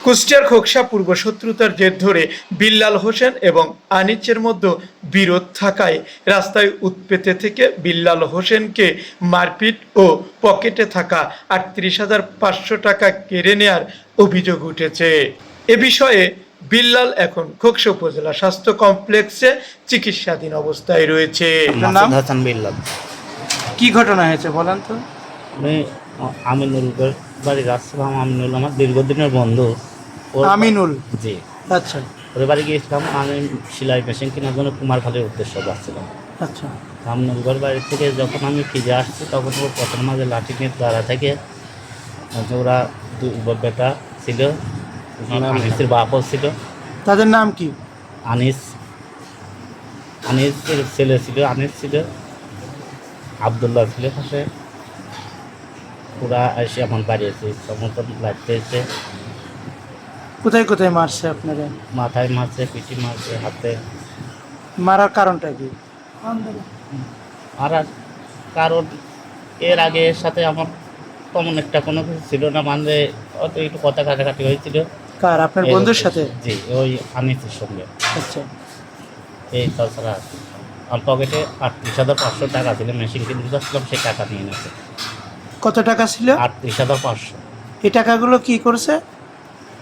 কুষ্টিয়ার খোকসা পূর্ব শত্রুতার জের ধরে বিল্লাল হোসেন এবং আনিচের মধ্যে বিরোধ থাকায় রাস্তায় উৎপেতে থেকে বিল্লাল হোসেনকে মারপিট ও পকেটে থাকা আটত্রিশ হাজার পাঁচশো টাকা কেড়ে নেয়ার অভিযোগ উঠেছে। এ বিষয়ে বিল্লাল এখন খোকসা উপজেলা স্বাস্থ্য কমপ্লেক্সে চিকিৎসাধীন অবস্থায় রয়েছে। মাসুদ হাসান বিল্লাল। কি ঘটনা হয়েছে বলেন তো? আমি আমিনুল বাড়ি আসছিলাম আমিনুল আমার দীর্ঘদিনের বন্ধু। আমিনুল। জি। আচ্ছা। ওদের বাড়ি গিয়েছিলাম আমি সেলাই মেশিন কেনার জন্য কুমারখালীর উদ্দেশ্য যাচ্ছিলাম। আচ্ছা। আমিনুলগড় বাড়ি থেকে যখন আমি ফিরে আসছি তখন ওর পথের মাঝে লাঠি নিয়ে দাঁড়া থেকে। ওরা বেটা ছিল আনিসের বাপও ছিল। তাদের নাম কি? আনিস। আনিসের ছেলে ছিল আনিস ছিল। আবদুল্লাহ ছিল পাশে। ওরা এসে আমার বাড়ি এসে সমর্থন লাগতে এসে কোথায় কোথায় মারছে আপনারা? মাথায় মারছে পিঠি মারছে হাতে। মারার কারণটা কি? আর কারণ এর আগে এর সাথে আমার তেমন একটা কোনো কিছু ছিল না মানে অত একটু কথা কাটাকাটি হয়েছিল। কার? আপনার বন্ধুর সাথে? জি ওই আনিসের সঙ্গে। আচ্ছা। এই তাছাড়া আমার পকেটে আটত্রিশ হাজার পাঁচশো টাকা ছিল মেশিন কিনতে যাচ্ছিলাম সেই টাকা নিয়ে নিয়েছে। কত টাকা ছিল? আটত্রিশ হাজার পাঁচশো। এই টাকাগুলো কি করছে?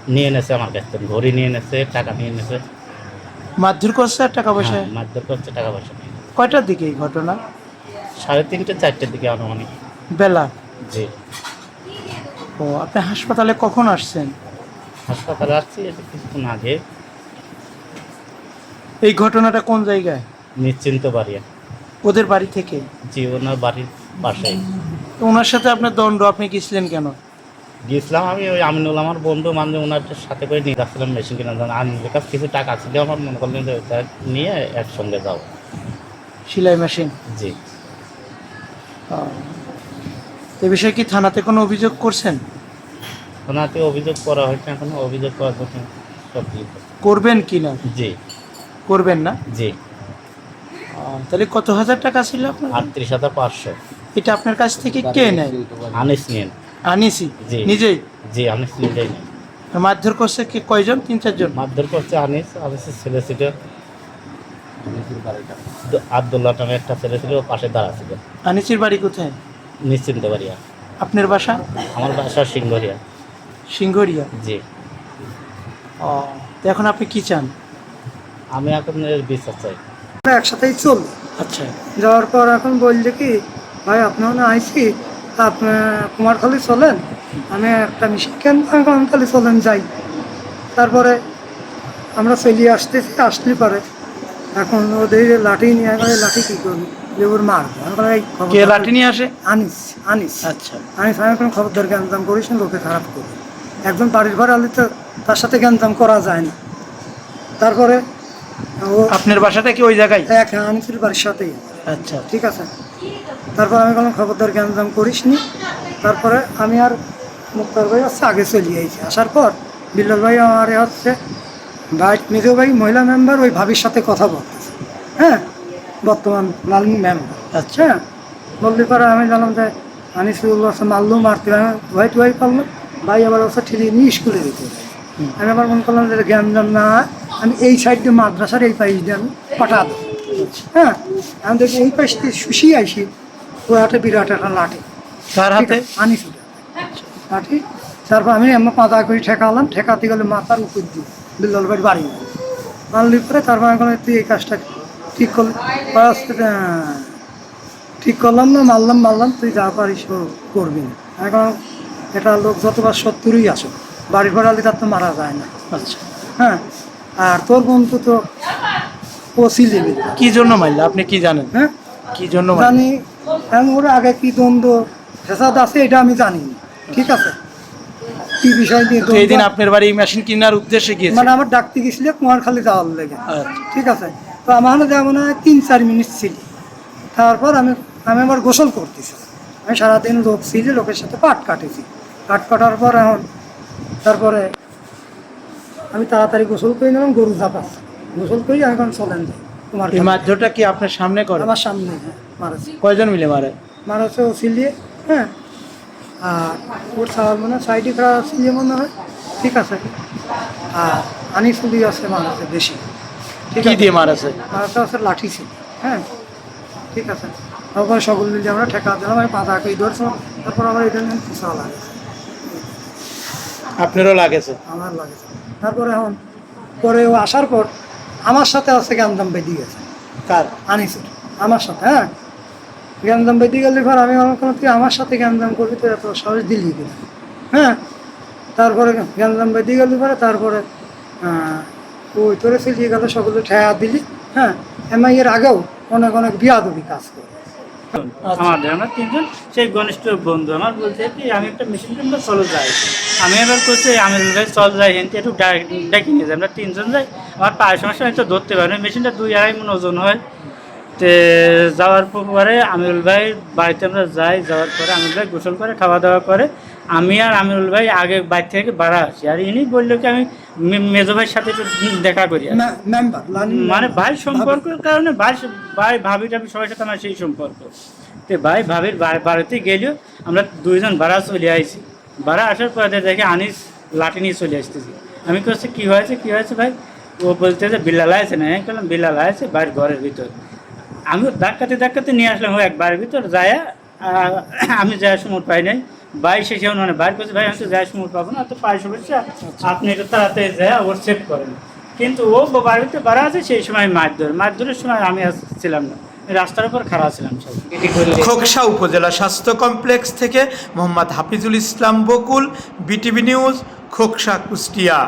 নিয়ে নেছে আমার কাছ থেকে ঘড়ি নিয়ে নেছে টাকা নিয়ে নেছে মারধর করছে আর টাকা পয়সা? হ্যাঁ, মারধর করছে টাকা পয়সা নিয়ে নেছে। কয়টার দিকে এই ঘটনা? সাড়ে তিনটে চারটের দিকে আনুমানিক। বেলা? জি। ও আপনি হাসপাতালে কখন আসছেন? হাসপাতালে আসছি এটা কিছুক্ষণ আগে। এই ঘটনাটা কোন জায়গায়? নিশ্চিন্ত বাড়িয়া ওদের বাড়ি থেকে? জি ওনার বাড়ির পাশেই। তো ওনার সাথে আপনার দণ্ড আপনি গেছিলেন কেন? গিয়েছিলাম আমি ওই আমিনুল আমার বন্ধু মানে ওনার সাথে করে নিয়ে যাচ্ছিলাম মেশিন কেনার জন্য। আমিনুলের কাছে কিছু টাকা ছিল আমার মনে করলেন যে ওটা নিয়ে একসঙ্গে যাব। সেলাই মেশিন জি। এ বিষয়ে কি থানাতে কোনো অভিযোগ করছেন? থানাতে অভিযোগ করা হয়েছে এখন অভিযোগ করার জন্য সব করবেন কি না? জি। করবেন না? জি। তাহলে কত হাজার টাকা ছিল আপনার? আটত্রিশ হাজার পাঁচশো। এটা আপনার কাছ থেকে কে নেয়? আনিস নিন আনিসি জি। নিজেই? জি আনিস নিজেই মারধর করছে কি কয়জন? তিন চারজন? মারধর করছে আনিস আনিসের ছেলে ছিল। আবদুল্লাহ নামে একটা ছেলে ছিল ও পাশে দাঁড়া ছিল। আনিসির বাড়ি কোথায়? নিশ্চিন্ত বাড়িয়া আপনার বাসা? আমার বাসা সিংহরিয়া। সিংহরিয়া? জি। ও তো এখন আপনি কি চান? আমি এখন এর বিচার চাই। একসাথেই চল আচ্ছা। যাওয়ার পর এখন বললে কি ভাই আপনার না আইসি আপনার কুমারখালি চলেন আমি একটা মিশন কেন কুমারখালি চলেন যাই। তারপরে আমরা চলিয়ে আসতেছি আসলে পরে এখন ওদের লাঠি নিয়ে এবারে লাঠি কী করব? আমি এই খবরদার কে লাঠি নিয়ে আসে? আনিস আনিস। আচ্ছা। আনিস আমি কোনো খবরদার জ্ঞানজাম করিস লোকে খারাপ করবে। একজন বাড়ির ঘর আলে তো তার সাথে জ্ঞানজাম করা যায় না। তারপরে ও আপনার বাসাটা কি ওই জায়গায়? এক আনিসের বাড়ির সাথেই। আচ্ছা। ঠিক আছে? তারপর আমি কোনো খবরদার জ্ঞানজাম করিস নি তারপরে আমি আর মুক্তার ভাই হচ্ছে আগে চলে আইছি। আসার পর বিল্লাল ভাই আমার হচ্ছে ভাই মেজো ভাই মহিলা মেম্বার ওই ভাবির সাথে কথা বলতেছে। হ্যাঁ? বর্তমান লালমি মেম্বার আচ্ছা। হ্যাঁ? বললি পরে আমি জানলাম যে আনিসুল্লাহ মারলো মারতে আমি ভাই টুয়াই পারল ভাই আবার হচ্ছে ঠিকই নিয়ে স্কুলে দিতে আমি আবার মনে করলাম যে জ্ঞানজাম না হয়, আমি এই সাইড দিয়ে মাদ্রাসার এই পাশ দিয়ে আমি পাঠা দেবো। হ্যাঁ আমি দেখি এই পাশ দিয়ে শুষিয়ে আইসি ও হাতে বিরাট একটা লাঠি। কার হাতে? আনিস লাঠি তারপর আমি এমন পাতা করে ঠেকালাম ঠেকাতে গেলে মাথার উপর দিয়ে বিল্লাল বাড়ি গেল। মারলি পরে তারপর আমি তুই এই কাজটা ঠিক করলি। হ্যাঁ, ঠিক করলাম না মারলাম মারলাম তুই যা পারিস করবি না। এখন এটা লোক যতবার সত্তরই আসো বাড়ি ঘোরালে তার তো মারা যায় না। আচ্ছা। হ্যাঁ আর তোর বন্ধু তো ও সিলেবে কি জন্য মারলো আপনি কি জানেন? হ্যাঁ? কি জন্য? জানি। এখন ওর আগে কি দ্বন্দ্ব ফেসাদ আছে এটা আমি জানি। ঠিক আছে? কি বিষয় নিয়ে তো এই দিন আপনার বাড়ি মেশিন কেনার উদ্দেশ্যে গিয়েছে। মানে আমার ডাকতে গেছিল কুমারখালী যাওয়ার লেগে। আচ্ছা। ঠিক আছে? তো আমার যেমন হয় তিন চার মিনিট ছিল। তারপর আমি আমি আবার গোসল করতেছি। আমি সারাদিন লোক ছিল লোকের সাথে পাট কাটেছি। পাট কাটার পর এখন তারপরে আমি তাড়াতাড়ি গোসল করে নিলাম গরু ঝাপাচ্ছি। গোসল করি এখন চলেন তোমার এই মারধরটা কি আপনার সামনে করে? আমার সামনে হ্যাঁ মারাছি কয়জন মিলে মারে? মারাছে ও সিলিয়ে হ্যাঁ। আর ওর সার মনে সাইডে খারাপ সিলিয়ে মনে হয়। ঠিক আছে। আর আনিসুলি আছে মারাছে বেশি। কি আছে। দিয়ে মারাছে? মারাতে আছে লাঠি ছিল হ্যাঁ। ঠিক আছে। তারপরে সকল মিলে আমরা ঠেকা দিলাম আমি পাতা কই ধরছিলাম তারপর আমার এটা নিয়ে পিছা লাগে আপনারও লাগেছে? আমার লাগে তারপরে এখন পরে ও আসার পর আমার সাথে আছে গ্যান্দাম বেদি গেছে। কার? আনিসের। আমার সাথে হ্যাঁ? জ্ঞানদাম বেদি গেলে পর আমি মনে করলাম তুই আমার সাথে গ্যান্দাম করবি তো এত সহজ দিলি কিনা? হ্যাঁ? তারপরে জ্ঞানদাম বেদি গেলে পরে তারপরে ওই তোরে ফেলিয়ে গেল সকলে ঠেয়া দিলি হ্যাঁ? এমআই এর আগেও অনেক অনেক বিয়াদবি কাজ করে। আমাদের আমরা তিনজন, সেই ঘনিষ্ঠ বন্ধু আমার বলছে কি, আমি একটা মেশিন কিনবো চলো যাই। আমি এবার করছি আমি ভাই, চল যাই হেন একটু ডাকি নিয়ে যাই। আমরা তিনজন যাই। আমার পায়ের সমস্যা আমি তো ধরতে পারি মেশিনটা দুই আড়াই মন ওজন হয়। তে যাওয়ার পরে আমিরুল ভাই, বাড়িতে আমরা যাই। যাওয়ার পরে আমিরুল ভাই, গোসল করে খাওয়া দাওয়া করে। আমি আর আমিরুল ভাই আগে বাড়ি থেকে বাড়া আসি আর ইনি বলল কি আমি মেজো ভাইয়ের সাথে একটু দেখা করি মানে ভাই সম্পর্কের কারণে ভাই ভাই ভাবি টাবি সবার সাথে আমার সেই সম্পর্ক। তো ভাই ভাবির বাড়িতে গেলেও আমরা দুইজন ভাড়া চলে আইছি। ভাড়া আসার পরে দেখে আনিস লাঠি নিয়ে চলে আসতেছি। আমি করছি কি হয়েছে? কি হয়েছে ভাই? ও বলতে যে বিল্লাল আছে না? আমি বললাম বিল্লাল আছে বাড়ির ঘরের ভিতর। আমি ধাক্কাতে ধাক্কাতে নিয়ে আসলাম ও এক বাড়ির ভিতর যায় আমি যাওয়ার সময় পাই নাই। ভাই সে মানে বাইর করছে, ভাই, আমি তো যাই সময় পাবো না, তো পায়ে সমস্যা আপনি এটা তাড়াতাড়ি যায় ওর সেভ করেন। কিন্তু ও বাড়িতে বাড়া আছে, সেই সময় মাছ ধরে মাছ ধরার সময় আমি আসছিলাম না। রাস্তার উপর খাড়া ছিলাম খোকসা উপজেলা স্বাস্থ্য কমপ্লেক্স থেকে মোহাম্মদ হাফিজুল ইসলাম বকুল, বিটিভি নিউজ, খোকসা কুষ্টিয়া।